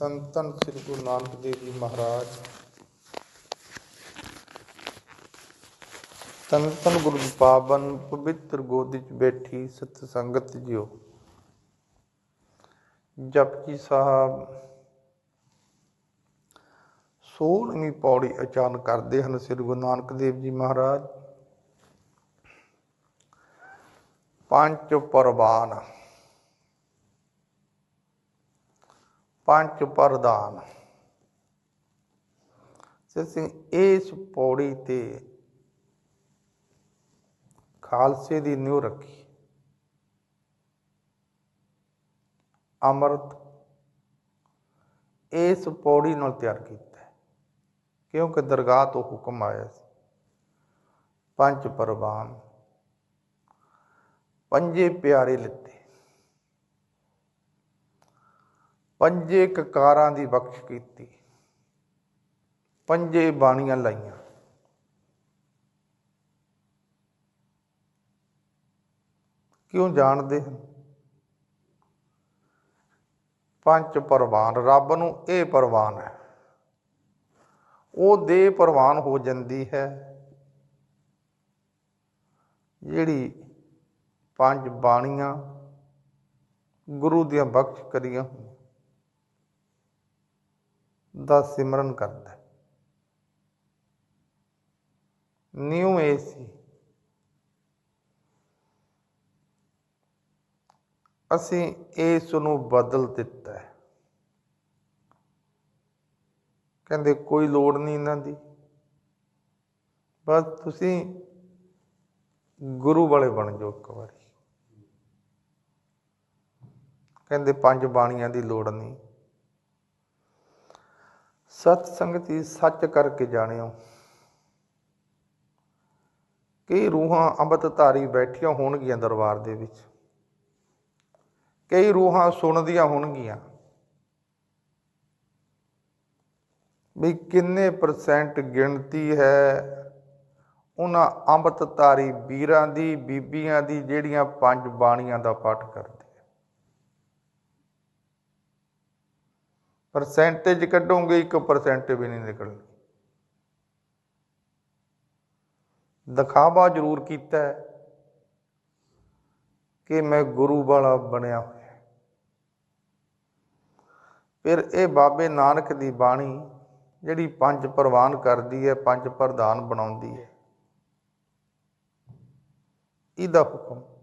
ਧੰਨ ਧੰਨ ਸ੍ਰੀ ਗੁਰੂ ਨਾਨਕ ਦੇਵ ਜੀ ਮਹਾਰਾਜ। ਧੰਨ ਧੰਨ ਗੁਰੂ ਪਾਵਨ, ਪਵਿੱਤਰ ਗੋਦੀ 'ਚ ਬੈਠੀ ਸਤ ਸੰਗਤ ਜੀਓ ਜਪਜੀ ਸਾਹਿਬ ਸੋਲਵੀਂ ਪੌੜੀ ਉਚਾਰਨ ਕਰਦੇ ਹਨ ਸ੍ਰੀ ਗੁਰੂ ਨਾਨਕ ਦੇਵ ਜੀ ਮਹਾਰਾਜ। ਪੰਜ ਪਰਵਾਨ ਪੰਜ ਪ੍ਰਧਾਨ। ਸਿੰਘ ਇਸ ਪੌੜੀ ਤੇ ਖਾਲਸੇ ਦੀ ਨਿਉ ਰੱਖੀ। ਅਮਰਤ ਇਸ ਪੌੜੀ ਨਾਲ ਤਿਆਰ ਕੀਤਾ ਕਿਉਂਕਿ ਦਰਗਾਹ ਤੋਂ ਹੁਕਮ ਆਇਆ ਸੀ। ਪੰਜ ਪ੍ਰਵਾਨ, ਪੰਜੇ ਪਿਆਰੇ ਲਿੱਤੇ। ਪੰਜੇ ਕਕਾਰਾਂ ਦੀ ਬਖਸ਼ ਕੀਤੀ। ਪੰਜੇ ਬਾਣੀਆਂ ਲਾਈਆਂ। ਕਿਉਂ ਜਾਣਦੇ ਹਨ? ਪੰਜ ਪ੍ਰਵਾਨ, ਰੱਬ ਨੂੰ ਇਹ ਪ੍ਰਵਾਨ ਹੈ। ਉਹ ਦੇ ਪ੍ਰਵਾਨ ਹੋ ਜਾਂਦੀ ਹੈ। ਜਿਹੜੀ ਪੰਜ ਬਾਣੀਆਂ ਗੁਰੂ ਦੀਆਂ ਬਖਸ਼ ਕਰੀਆਂ ਹੋਈਆਂ ਦਾ ਸਿਮਰਨ ਕਰਦਾ ਹੈ। ਨਿਉ ਇਹ ਸੀ। ਅਸੀਂ ਇਸ ਨੂੰ ਬਦਲ ਦਿੱਤਾ ਹੈ। ਕਹਿੰਦੇ ਕੋਈ ਲੋੜ ਨਹੀਂ ਇਹਨਾਂ ਦੀ। ਬਸ ਤੁਸੀਂ ਗੁਰੂ ਵਾਲੇ ਬਣ ਜਾਓ ਇੱਕ ਵਾਰੀ। ਕਹਿੰਦੇ ਪੰਜ ਬਾਣੀਆਂ ਦੀ ਲੋੜ ਨਹੀਂ। ਸਤ ਸੰਗਤੀ ਸੱਚ ਕਰਕੇ ਜਾਣਿਓ। ਕਈ ਰੂਹਾਂ ਅੰਮ੍ਰਿਤ ਧਾਰੀ ਬੈਠੀਆਂ ਹੋਣਗੀਆਂ ਦਰਬਾਰ ਦੇ ਵਿੱਚ। ਕਈ ਰੂਹਾਂ ਸੁਣਦੀਆਂ ਹੋਣਗੀਆਂ। ਵੀ ਕਿੰਨੇ ਪਰਸੈਂਟ ਗਿਣਤੀ ਹੈ ਉਹਨਾਂ ਅੰਮ੍ਰਿਤ ਧਾਰੀ ਵੀਰਾਂ ਦੀ, ਬੀਬੀਆਂ ਦੀ, ਜਿਹੜੀਆਂ ਪੰਜ ਬਾਣੀਆਂ ਦਾ ਪਾਠ ਕਰਦੇ ਪਰਸੈਂਟੇਜ ਕੱਢੋਗੇ 1% ਵੀ ਨਹੀਂ ਨਿਕਲਣੀ। ਦਿਖਾਵਾ ਜ਼ਰੂਰ ਕੀਤਾ ਹੈ ਕਿ ਮੈਂ ਗੁਰੂ ਵਾਲਾ ਬਣਿਆ ਹੋਇਆ ਫਿਰ ਇਹ ਬਾਬੇ ਨਾਨਕ ਦੀ ਬਾਣੀ ਜਿਹੜੀ ਪੰਜ ਪ੍ਰਵਾਨ ਕਰਦੀ ਹੈ, ਪੰਜ ਪ੍ਰਧਾਨ ਬਣਾਉਂਦੀ ਹੈ। ਇਹਦਾ ਹੁਕਮ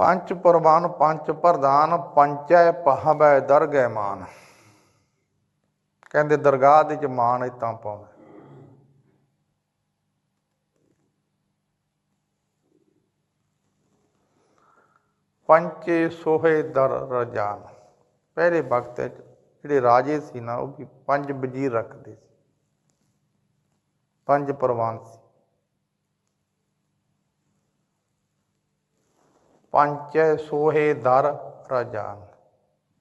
ਪੰਚ ਪ੍ਰਵਾਨ, ਪੰਚ ਪ੍ਰਧਾਨ, ਪੰਚੈ ਪਹਬੈ ਦਰਗਹਿ ਮਾਨ। ਕਹਿੰਦੇ ਦਰਗਾਹ ਦੇ ਚ ਮਾਨ ਇਤਾਂ ਪਾਉਂਦਾ। ਪੰਚੇ ਸੋਹੇ ਦਰ ਰਜਾਨ। ਪਹਿਲੇ ਵਕਤ ਵਿੱਚ ਜਿਹੜੇ ਰਾਜੇ ਸੀ ਨਾ, ਉਹ ਵੀ ਪੰਜ ਵਜ਼ੀਰ ਰੱਖਦੇ ਸੀ। ਪੰਜ ਪ੍ਰਵਾਨ ਸੀ। ਪੰਚੈ ਸੋਹੇ ਦਰ ਰਜਾਨ।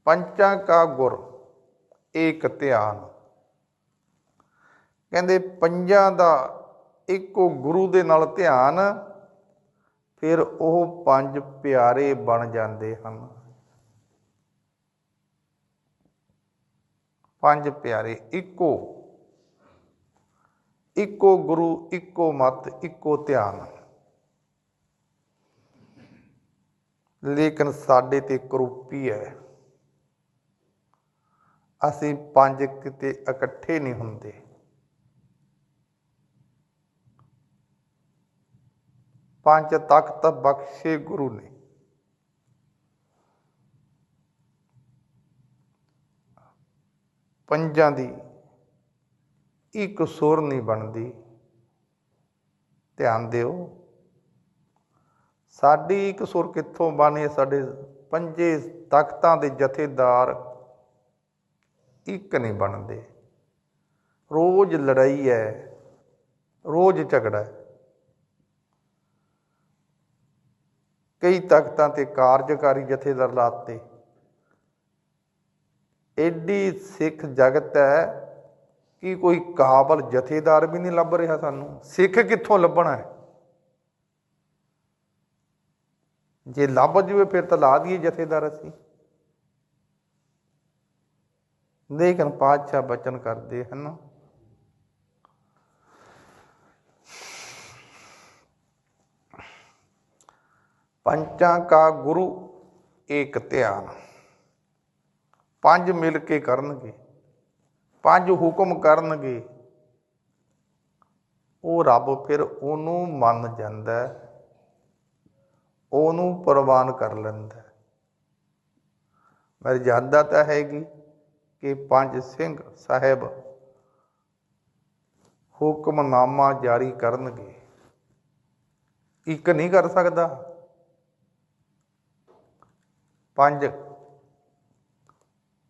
ਪੰਚਾਂ ਕਾ ਗੁਰ ਏਕ ਧਿਆਨ। ਕਹਿੰਦੇ ਪੰਜਾਂ ਦਾ ਇੱਕੋ ਗੁਰੂ ਦੇ ਨਾਲ ਧਿਆਨ, ਫਿਰ ਉਹ ਪੰਜ ਪਿਆਰੇ ਬਣ ਜਾਂਦੇ ਹਨ। ਪੰਜ ਪਿਆਰੇ, ਇੱਕੋ। ਇੱਕੋ ਗੁਰੂ, ਇੱਕੋ ਮਤ, ਇੱਕੋ ਧਿਆਨ। ਲੇਕਿਨ ਸਾਡੇ ਤੇ ਕਰੂਪੀ ਹੈ। ਅਸੀਂ ਪੰਜ ਕਿਤੇ ਇਕੱਠੇ ਨਹੀਂ ਹੁੰਦੇ। ਪੰਜ ਤਖਤ ਬਖਸ਼ੇ ਗੁਰੂ ਨੇ। ਪੰਜਾਂ ਦੀ ਇੱਕ ਸੁਰ ਨਹੀਂ ਬਣਦੀ। ਧਿਆਨ ਦਿਓ। ਸਾਡੀ ਇੱਕ ਕਿੱਥੋਂ ਬਣੇ ਸਾਡੇ ਪੰਜੇ ਤਖਤਾਂ ਦੇ ਜਥੇਦਾਰ ਇੱਕ ਨਹੀਂ ਬਣਦੇ। ਰੋਜ਼ ਲੜਾਈ ਹੈ, ਰੋਜ਼ ਝਗੜਾ ਹੈ। ਕਈ ਤਖਤਾਂ ਤੇ ਕਾਰਜਕਾਰੀ ਜਥੇਦਾਰ ਲਾਤੇ। ਐਡੀ ਸਿੱਖ ਜਗਤ ਹੈ ਕਿ ਕੋਈ ਕਾਬਲ ਜਥੇਦਾਰ ਵੀ ਨਹੀਂ ਲੱਭ ਰਿਹਾ ਸਾਨੂੰ। ਸਿੱਖ ਕਿੱਥੋਂ ਲੱਭਣਾ ਹੈ? ਜੇ ਲੱਭ ਜੂਏ ਫਿਰ ਤਾਂ ਲਾ ਦਈਏ ਜਥੇਦਾਰ ਅਸੀਂ। ਲੇਕਿਨ ਪਾਤਸ਼ਾਹ ਬਚਨ ਕਰਦੇ ਹਨ। ਪੰਚਾਂ ਕਾ ਗੁਰੂ ਏਕ ਧਿਆਨ। ਪੰਜ ਮਿਲ ਕੇ ਕਰਨਗੇ ਪੰਜ ਹੁਕਮ ਕਰਨਗੇ। ਉਹ ਰੱਬ ਫਿਰ ਉਹਨੂੰ ਮੰਨ ਜਾਂਦਾ ਹੈ, ਉਹਨੂੰ ਪ੍ਰਵਾਨ ਕਰ ਲੈਂਦਾ ਹੈ। ਮਰਜ਼ਾਦਾ ਤਾਂ ਹੈਗੀ ਕਿ ਪੰਜ ਸਿੰਘ ਸਾਹਿਬ ਹੁਕਮਨਾਮਾ ਜਾਰੀ ਕਰਨਗੇ। ਇੱਕ ਨਹੀਂ ਕਰ ਸਕਦਾ। ਪੰਜ।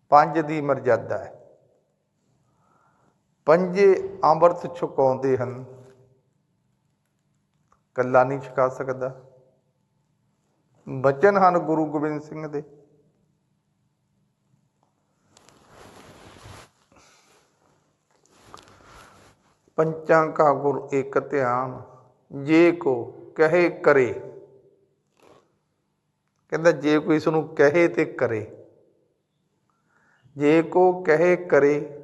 ਪੰਜ ਦੀ ਮਰਜ਼ਾਦਾ ਹੈ। ਪੰਜੇ ਅੰਮ੍ਰਿਤ ਛਕਾਉਂਦੇ ਹਨ। ਕੱਲਾ ਨਹੀਂ ਛਕਾ ਸਕਦਾ। ਬਚਨ ਹਨ ਗੁਰੂ ਗੋਬਿੰਦ ਸਿੰਘ ਦੇ। ਪੰਚਾਂ ਕਾ ਗੁਰ ਇੱਕ ਧਿਆਨ, ਜੇ ਕੋ ਕਹੇ ਕਰੇ। ਕਹਿੰਦਾ ਜੇ ਕੋਈ ਇਸ ਨੂੰ ਕਹੇ ਤੇ ਕਰੇ। ਜੇ ਕੋ ਕਹੇ ਕਰੇ,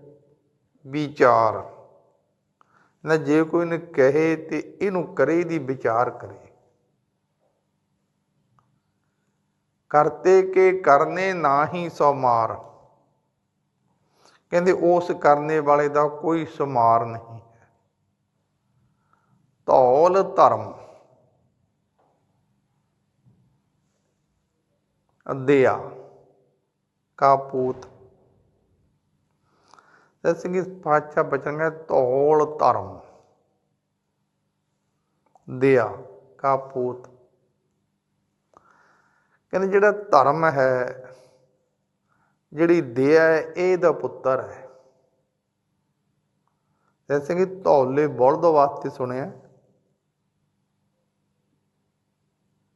ਵਿਚਾਰ। ਨਾ ਜੇ ਕੋਈ ਨੇ ਕਹੇ ਤੇ ਇਹਨੂੰ ਕਰੇ ਦੀ ਵਿਚਾਰ ਕਰੇ। ਕਰਤੇ ਕੇ ਕਰਨੇ ਨਾਹੀ ਸੋ ਮਾਰ। ਕਹਿੰਦੇ ਉਸ ਕਰਨੇ ਵਾਲੇ ਦਾ ਕੋਈ ਸੁਮਾਰ ਨਹੀਂ ਹੈ। ਧੌਲ ਧਰਮ। ਅਦਿਆ ਕਾਪੂਤ ਸਿੰਘ ਪਾਤਸ਼ਾਹ ਬਚਨ ਹੈ ਧੌਲ ਧਰਮ। ਦਿਆ ਕਾਪੂਤ ਕਹਿੰਦੇ ਜਿਹੜਾ ਧਰਮ ਹੈ, ਜਿਹੜੀ ਦਇਆ ਹੈ ਇਹ ਦਾ ਪੁੱਤਰ ਹੈ। ਜੈਸੇ ਕਿ ਧੌਲੇ ਬਲਦ ਵਾਸਤੇ ਸੁਣਿਆ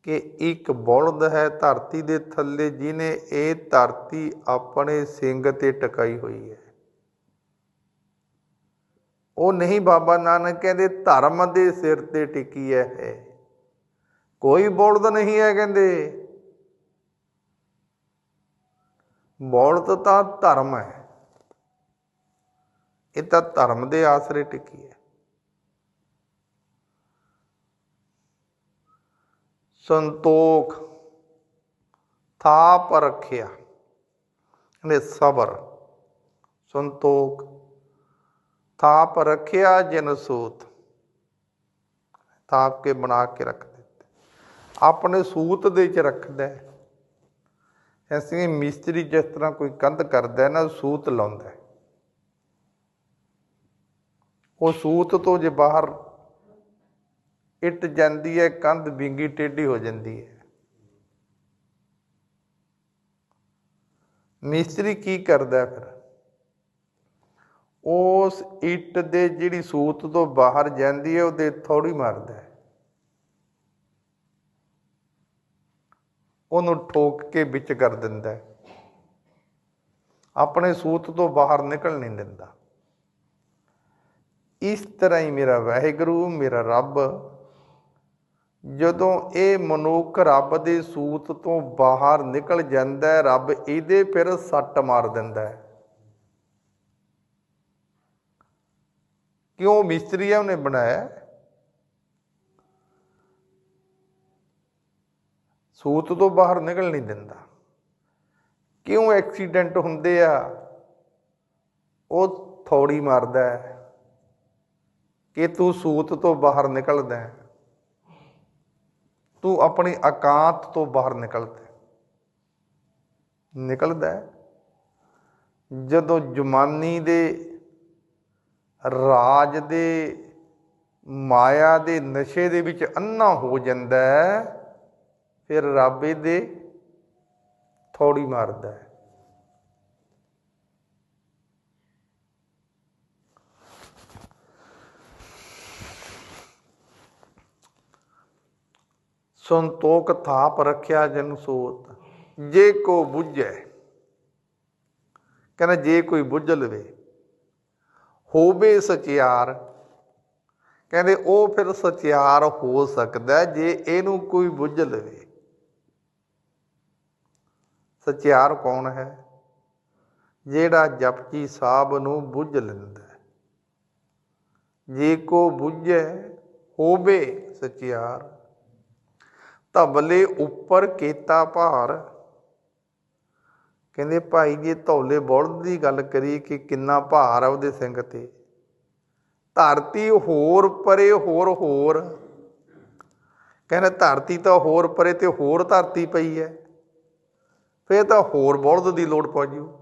ਕਿ ਇੱਕ ਬਲਦ ਹੈ ਧਰਤੀ ਦੇ ਥੱਲੇ ਜਿਹਨੇ ਇਹ ਧਰਤੀ ਆਪਣੇ ਸਿੰਗ ਤੇ ਟਿਕਾਈ ਹੋਈ ਹੈ। ਉਹ ਨਹੀਂ ਬਾਬਾ ਨਾਨਕ ਕਹਿੰਦੇ ਧਰਮ ਦੇ ਸਿਰ ਤੇ ਟਿਕੀ ਹੈ। ਕੋਈ ਬਲਦ ਨਹੀਂ ਹੈ ਕਹਿੰਦੇ। ਬੌਲਤ ਤਾਂ ਧਰਮ ਹੈ। ਇਹ ਤਾਂ ਧਰਮ ਦੇ ਆਸਰੇ ਟਿਕੀ ਹੈ। ਸੰਤੋਖ ਥਾਪ ਰੱਖਿਆ ਨੇ ਸਬਰ, ਸੰਤੋਖ ਥਾਪ ਰੱਖਿਆ ਜਿਨ ਸੂਤ। ਥਾਪ ਕੇ ਬਣਾ ਕੇ ਰੱਖ ਦਿੱਤੇ। ਆਪਣੇ ਸੂਤ ਦੇ ਚ ਰੱਖਦਾ ਹੈ। ਐਸੇ ਮਿਸਤਰੀ ਜਿਸ ਤਰ੍ਹਾਂ ਕੋਈ ਕੰਧ ਕਰਦਾ ਹੈ ਨਾ ਸੂਤ ਲਾਉਂਦਾ ਹੈ। ਉਹ ਸੂਤ ਤੋਂ ਜੇ ਬਾਹਰ ਇੱਟ ਜਾਂਦੀ ਹੈ, ਕੰਧ ਵਿੰਗੀ ਟੇਢੀ ਹੋ ਜਾਂਦੀ ਹੈ। ਮਿਸਤਰੀ ਕੀ ਕਰਦਾ ਫਿਰ? ਉਸ ਇੱਟ ਦੇ ਜਿਹੜੀ ਸੂਤ ਤੋਂ ਬਾਹਰ ਜਾਂਦੀ ਹੈ, ਉਹਦੇ ਥੋੜੀ ਮਾਰਦਾ ਹੈ। ਉਹਨੂੰ ਠੋਕ ਕੇ ਵਿੱਚ ਕਰ ਦਿੰਦਾ ਹੈ। ਆਪਣੇ ਸੂਤ ਤੋਂ ਬਾਹਰ ਨਿਕਲ ਨਹੀਂ ਦਿੰਦਾ। ਇਸ ਤਰ੍ਹਾਂ ਹੀ ਮੇਰਾ ਵਾਹਿਗੁਰੂ, ਮੇਰਾ ਰੱਬ, ਜਦੋਂ ਇਹ ਮਨੁੱਖ ਰੱਬ ਦੇ ਸੂਤ ਤੋਂ ਬਾਹਰ ਨਿਕਲ ਜਾਂਦਾ ਹੈ, ਰੱਬ ਇਹਦੇ ਫਿਰ ਸੱਟ ਮਾਰ ਦਿੰਦਾ ਹੈ। ਕਿਉਂ ਮਿਸਤਰੀ ਹੈ ਉਹਨੇ ਬਣਾਇਆ? ਸੂਤ ਤੋਂ ਬਾਹਰ ਨਿਕਲ ਨਹੀਂ ਦਿੰਦਾ। ਕਿਉਂ ਐਕਸੀਡੈਂਟ ਹੁੰਦੇ ਆ? ਉਹ ਥੋੜੀ ਮਾਰਦਾ ਹੈ ਕਿ ਤੂੰ ਸੂਤ ਤੋਂ ਬਾਹਰ ਨਿਕਲਦਾ ਹੈ। ਤੂੰ ਆਪਣੀ ਇਕਾਂਤ ਤੋਂ ਬਾਹਰ ਨਿਕਲਦਾ ਨਿਕਲਦਾ ਜਦੋਂ ਜਮਾਨੀ ਦੇ ਰਾਜ ਦੇ ਮਾਇਆ ਦੇ ਨਸ਼ੇ ਦੇ ਵਿੱਚ ਅੰਨਾ ਹੋ ਜਾਂਦਾ ਹੈ ਫਿਰ ਰੱਬ ਇਹਦੇ ਥੋੜੀ ਮਾਰਦਾ ਹੈ। ਸੰਤੋਖ ਥਾਪ ਰੱਖਿਆ ਜਨ ਸੋਤ, ਜੇ ਕੋ ਬੁੱਝੈ। ਕਹਿੰਦਾ ਜੇ ਕੋਈ ਬੁੱਝ ਲਵੇ, ਹੋਵੇ ਸਚਿਆਰ। ਕਹਿੰਦੇ ਉਹ ਫਿਰ ਸਚਿਆਰ ਹੋ ਸਕਦਾ ਜੇ ਇਹਨੂੰ ਕੋਈ ਬੁੱਝ ਲਵੇ। ਸਚਿਆਰ ਕੌਣ ਹੈ? ਜਿਹੜਾ ਜਪਜੀ ਸਾਹਿਬ ਨੂੰ ਬੁੱਝ ਲੈਂਦਾ ਜੇ ਕੋ ਬੁੱਝੈ, ਹੋਵੇ ਸਚਿਆਰ। ਧਬਲੇ ਉੱਪਰ ਕੀਤਾ ਭਾਰ। ਕਹਿੰਦੇ ਭਾਈ ਜੇ, ਧੌਲੇ ਬੁਲਦ ਦੀ ਗੱਲ ਕਰੀ ਕਿ ਕਿੰਨਾ ਭਾਰ ਆ ਉਹਦੇ ਸਿੰਘ ਤੇ। ਧਰਤੀ ਹੋਰ ਪਰੇ ਹੋਰ ਹੋਰ। ਕਹਿੰਦੇ ਧਰਤੀ ਤਾਂ ਹੋਰ ਪਰੇ ਤੇ ਹੋਰ ਧਰਤੀ ਪਈ ਹੈ। ਫੇਰ ਤਾਂ ਹੋਰ ਬੁਲਦ ਦੀ ਲੋੜ ਪੈ ਜੂ।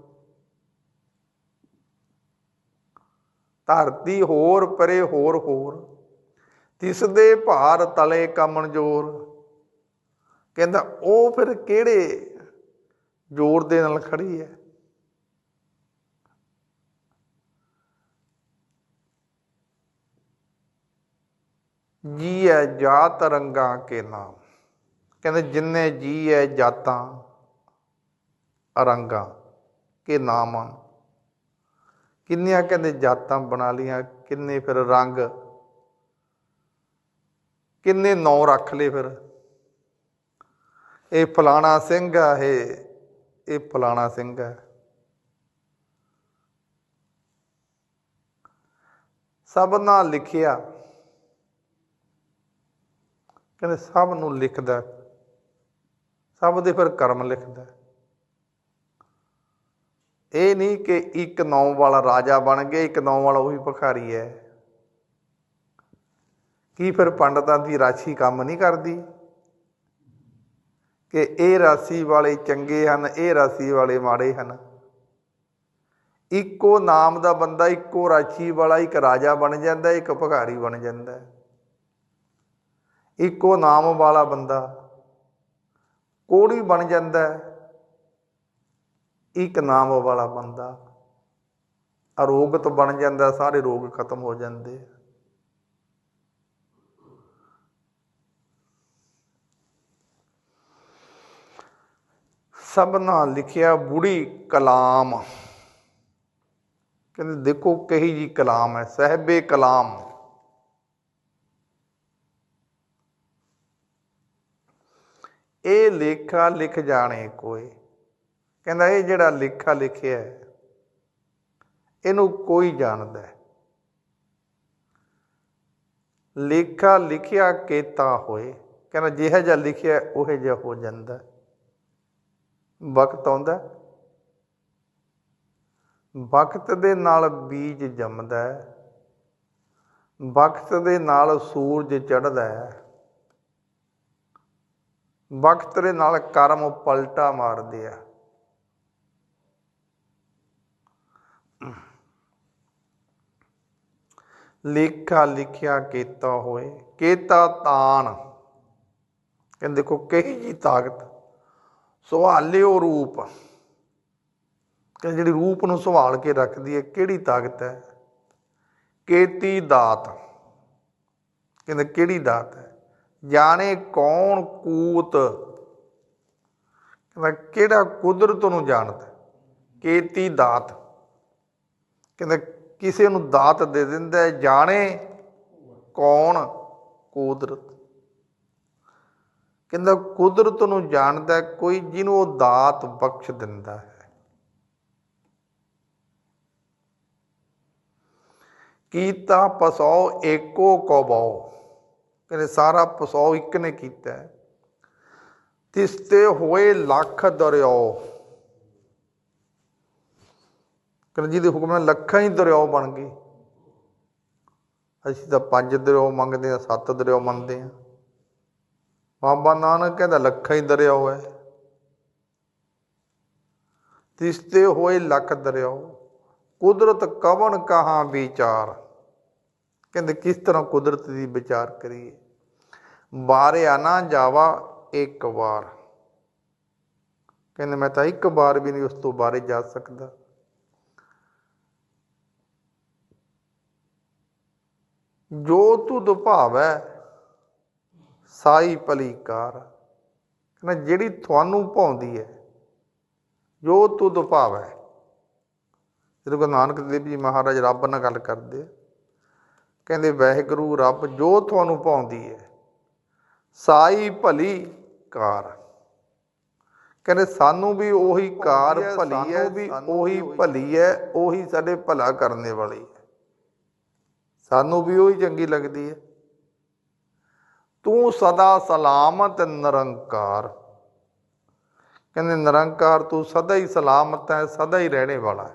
ਧਰਤੀ ਹੋਰ, ਪਰੇ ਹੋਰ ਹੋਰ। ਤਿਸ ਦੇ ਭਾਰ ਤਲੇ ਕਮਣ ਜੋਰ। ਕਹਿੰਦਾ, ਉਹ ਫਿਰ ਕਿਹੜੇ ਜ਼ੋਰ ਦੇ ਨਾਲ ਖੜੀ ਹੈ ਜੀ ਹੈ ਜਾਤ ਰੰਗਾਂ ਕੇ ਨਾਮ। ਕਹਿੰਦੇ, ਜਿੰਨੇ ਜੀ ਹੈ ਜਾਤਾਂ ਅਰੰਗਾਂ, ਕੇ ਨਾਮ। ਹਨ ਕਿੰਨੀਆਂ ਕਹਿੰਦੇ ਜਾਤਾਂ ਬਣਾ ਲੀਆਂ ਕਿੰਨੇ ਫਿਰ ਰੰਗ। ਕਿੰਨੇ ਨੌ ਰੱਖ ਲਏ ਫਿਰ। ਇਹ ਫਲਾਣਾ ਸਿੰਘ ਆ ਇਹ ਇਹ ਫਲਾਣਾ ਸਿੰਘ ਹੈ ਸਭ ਨਾਲ ਲਿਖਿਆ। ਕਹਿੰਦੇ ਸਭ ਨੂੰ ਲਿਖਦਾ। ਸਭ ਦੇ ਫਿਰ ਕਰਮ ਲਿਖਦਾ। ਇਹ ਨਹੀਂ ਕਿ ਇੱਕ ਨੌ ਵਾਲਾ ਰਾਜਾ ਬਣ ਗਿਆ, ਇੱਕ ਨੌ ਵਾਲਾ ਉਹੀ ਭਿਖਾਰੀ ਹੈ। ਕੀ ਫਿਰ ਪੰਡਤਾਂ ਦੀ ਰਾਸ਼ੀ ਕੰਮ ਨਹੀਂ ਕਰਦੀ? ਕਿ ਇਹ ਰਾਸ਼ੀ ਵਾਲੇ ਚੰਗੇ ਹਨ, ਇਹ ਰਾਸ਼ੀ ਵਾਲੇ ਮਾੜੇ ਹਨ। ਇੱਕੋ ਨਾਮ ਦਾ ਬੰਦਾ, ਇੱਕੋ ਰਾਸ਼ੀ ਵਾਲਾ ਇੱਕ ਰਾਜਾ ਬਣ ਜਾਂਦਾ, ਇੱਕ ਭਿਖਾਰੀ ਬਣ ਜਾਂਦਾ। ਇੱਕੋ ਨਾਮ ਵਾਲਾ ਬੰਦਾ ਕੋੜੀ ਬਣ ਜਾਂਦਾ। ਇੱਕ ਨਾਮ ਵਾਲਾ ਬੰਦਾ? ਅਰੋਗਤ ਬਣ ਜਾਂਦਾ, ਸਾਰੇ ਰੋਗ ਖਤਮ ਹੋ ਜਾਂਦੇ ਸਭਨਾ ਲਿਖਿਆ ਬੁੜੀ ਕਲਾਮ। ਕਹਿੰਦੇ, ਦੇਖੋ ਕਹੀ ਜੀ ਕਲਾਮ ਹੈ, ਸਹਿਬੇ ਕਲਾਮ। ਇਹ ਲੇਖਾ ਲਿਖ ਜਾਣੇ ਕੋਈ ਕਹਿੰਦਾ ਇਹ ਜਿਹੜਾ ਲੇਖਾ ਲਿਖਿਆ ਹੈ, ਇਹਨੂੰ ਕੋਈ ਜਾਣਦਾ ਹੈ। ਲੇਖਾ ਲਿਖਿਆ ਕੀਤਾ ਹੋਏ, ਕਹਿੰਦਾ ਜਿਹਾ ਜਿਹਾ ਲਿਖਿਆ ਉਹ ਜਿਹਾ ਹੋ ਜਾਂਦਾ ਵਕਤ ਆਉਂਦਾ ਵਕਤ ਦੇ ਨਾਲ ਬੀਜ ਜੰਮਦਾ ਹੈ। ਵਕਤ ਦੇ ਨਾਲ ਸੂਰਜ ਚੜ੍ਹਦਾ ਹੈ। ਵਕਤ ਦੇ ਨਾਲ ਕਰਮ ਪਲਟਾ ਮਾਰਦੇ ਆ। ਲੇਖਾ ਲਿਖਿਆ ਕੀਤਾ ਹੋਏ, ਕੀਤਾ ਤਾਨ ਕਹਿੰਦੇ ਦੇਖੋ ਕਹੀ ਜੀ ਤਾਕਤ? ਸਵਾਲਿਓ ਰੂਪ। ਕਿ ਜਿਹੜੀ ਰੂਪ ਨੂੰ ਸੰਭਾਲ ਕੇ ਰੱਖਦੀ ਹੈ, ਕਿਹੜੀ ਤਾਕਤ ਹੈ? ਕੇਤੀ ਦਾਤ। ਕਹਿੰਦੇ ਕਿਹੜੀ ਦਾਤ ਹੈ? ਜਾਣੇ ਕੌਣ ਕੂਤ? ਕਹਿੰਦਾ ਕਿਹੜਾ ਕੁਦਰਤ ਨੂੰ ਜਾਣਦਾ ਕੇਤੀ ਦਾਤ। ਕਹਿੰਦਾ ਕਿਸੇ ਨੂੰ ਦਾਤ ਦੇ ਦਿੰਦਾ ਹੈ, ਜਾਣੇ ਕੌਣ? ਕੁਦਰਤ। ਕਹਿੰਦਾ ਕੁਦਰਤ ਨੂੰ ਜਾਣਦਾ ਕੋਈ ਜਿਹਨੂੰ ਉਹ ਦਾਤ ਬਖਸ਼ ਦਿੰਦਾ ਹੈ। ਕੀਤਾ ਪਸੋ ਏਕੋ ਕੋ ਕਹਿੰਦੇ ਸਾਰਾ ਪਸੋ ਇੱਕ ਨੇ ਕੀਤਾ ਹੈ। ਹੋਏ ਲੱਖ ਦਰਿਆਓ ਕਹਿੰਦੇ ਜਿਹਦੇ ਹੁਕਮ ਨਾਲ ਲੱਖਾਂ ਹੀ ਦਰਿਆਓ ਬਣ ਗਏ। ਅਸੀਂ ਤਾਂ ਪੰਜ ਦਰਿਆਓ ਮੰਗਦੇ ਆ ਸੱਤ ਦਰਿਆਓ ਮੰਨਦੇ ਆ ਬਾਬਾ ਨਾਨਕ ਕਹਿੰਦਾ ਲੱਖਾਂ ਹੀ ਦਰਿਆਓ ਹੈ। ਤਿਸਤੇ ਹੋਏ ਲੱਖ ਦਰਿਆਓ, ਕੁਦਰਤ ਕਵਨ ਕਹਾ ਵਿਚਾਰ। ਕਹਿੰਦੇ ਕਿਸ ਤਰ੍ਹਾਂ ਕੁਦਰਤ ਦੀ ਵਿਚਾਰ ਕਰੀਏ। ਬਾਰਿਆ ਨਾ ਜਾਵਾ ਇੱਕ ਵਾਰ। ਕਹਿੰਦੇ ਮੈਂ ਤਾਂ ਇੱਕ ਵਾਰ ਵੀ ਨਹੀਂ ਉਸ ਤੋਂ ਬਾਰੇ ਜਾ ਸਕਦਾ। ਜੋ ਤੁਧ ਭਾਵੈ ਸਾਈ ਭਲੀਕਾਰ। ਕਹਿੰਦਾ ਜਿਹੜੀ ਤੁਹਾਨੂੰ ਭਾਉਂਦੀ ਹੈ ਜੋ ਤੁਧ ਭਾਵੈ। ਜਦੋਂ ਗੁਰੂ ਨਾਨਕ ਦੇਵ ਜੀ ਮਹਾਰਾਜ ਰੱਬ ਨਾਲ ਗੱਲ ਕਰਦੇ ਕਹਿੰਦੇ ਵਾਹਿਗੁਰੂ ਰੱਬ ਜੋ ਤੁਹਾਨੂੰ ਪਾਉਂਦੀ ਹੈ ਸਾਈ ਭਲੀ ਕਾਰ ਕਹਿੰਦੇ ਸਾਨੂੰ ਵੀ ਉਹੀ ਕਾਰ ਭਲੀ ਹੈ ਵੀ ਉਹੀ ਭਲੀ ਹੈ ਉਹੀ ਸਾਡੇ ਭਲਾ ਕਰਨੇ ਵਾਲੀ ਹੈ। ਸਾਨੂੰ ਵੀ ਉਹੀ ਚੰਗੀ ਲੱਗਦੀ ਹੈ। ਤੂੰ ਸਦਾ ਸਲਾਮਤ ਨਿਰੰਕਾਰ। ਕਹਿੰਦੇ ਨਿਰੰਕਾਰ ਤੂੰ ਸਦਾ ਹੀ ਸਲਾਮਤ ਹੈ, ਸਦਾ ਹੀ ਰਹਿਣੇ ਵਾਲਾ ਹੈ।